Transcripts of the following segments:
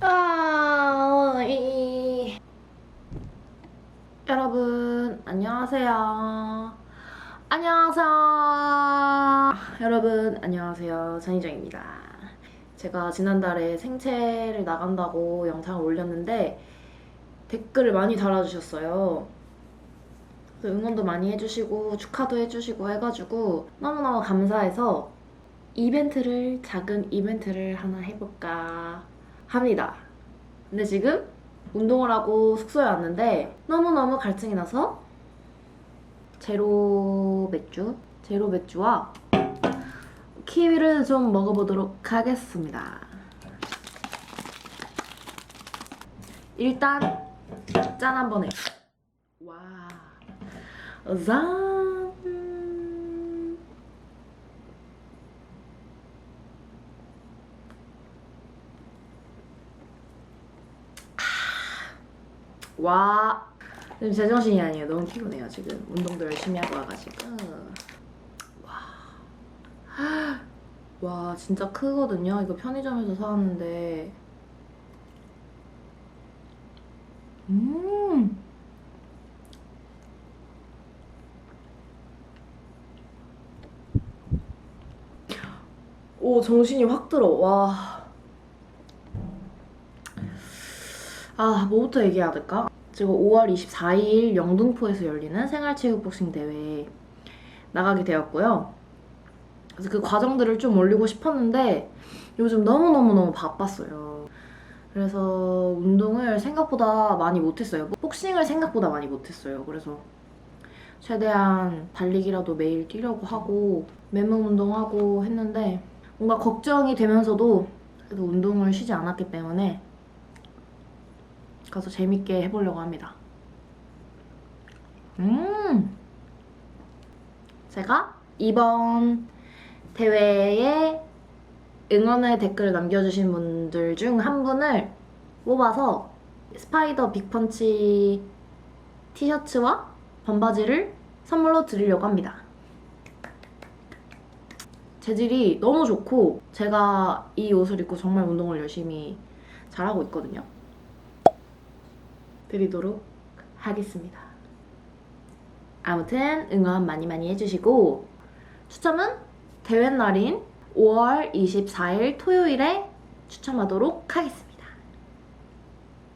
아, 이... 여러분, 안녕하세요. 안녕하세요. 여러분, 안녕하세요. 전희정입니다. 제가 지난달에 생체를 나간다고 영상을 올렸는데 댓글을 많이 달아주셨어요. 응원도 많이 해주시고 축하도 해주시고 해가지고 너무너무 감사해서 이벤트를 작은 이벤트를 하나 해볼까 합니다. 근데 지금 운동을 하고 숙소에 왔는데 너무너무 갈증이 나서 제로 맥주, 제로 맥주와 키위를 좀 먹어보도록 하겠습니다. 일단 짠 한번 해. 와, 짠. 와. 지금 제정신이 아니에요. 너무 피곤해요 지금. 운동도 열심히 하고 와가지고. 와, 와 진짜 크거든요. 이거 편의점에서 사왔는데. 음. 오, 정신이 확 들어. 와. 아, 뭐부터 얘기해야 될까? 지금 5월 24일 영등포에서 열리는 생활체육복싱 대회에 나가게 되었고요. 그래서 그 과정들을 좀 올리고 싶었는데 요즘 너무너무너무 바빴어요. 그래서 운동을 생각보다 많이 못했어요. 복싱을 생각보다 많이 못했어요. 그래서 최대한 달리기라도 매일 뛰려고 하고 맨몸 운동하고 했는데 뭔가 걱정이 되면서도 그래도 운동을 쉬지 않았기 때문에 가서 재밌게 해보려고 합니다. 음! 제가 이번 대회에 응원의 댓글을 남겨주신 분들 중 한 분을 뽑아서 스파이더 빅펀치 티셔츠와 반바지를 선물로 드리려고 합니다. 재질이 너무 좋고 제가 이 옷을 입고 정말 운동을 열심히 잘하고 있거든요. 드리도록 하겠습니다. 아무튼 응원 많이 많이 해주시고 추첨은 대회 날인 5월 24일 토요일에 추첨하도록 하겠습니다.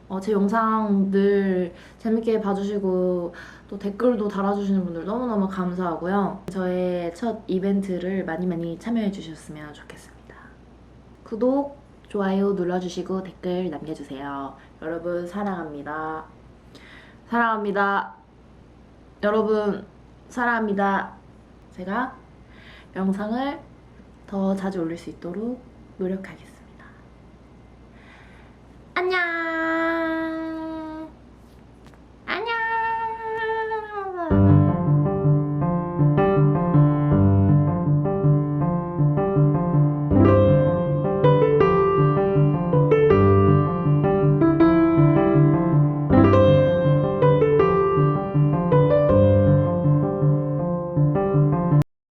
어, 제 영상 늘 재밌게 봐주시고 또 댓글도 달아주시는 분들 너무너무 감사하고요. 저의 첫 이벤트를 많이 많이 참여해 주셨으면 좋겠습니다. 구독, 좋아요 눌러주시고 댓글 남겨주세요. 여러분 사랑합니다. 사랑합니다. 여러분 사랑합니다. 제가 영상을 더 자주 올릴 수 있도록 노력하겠습니다. 안녕!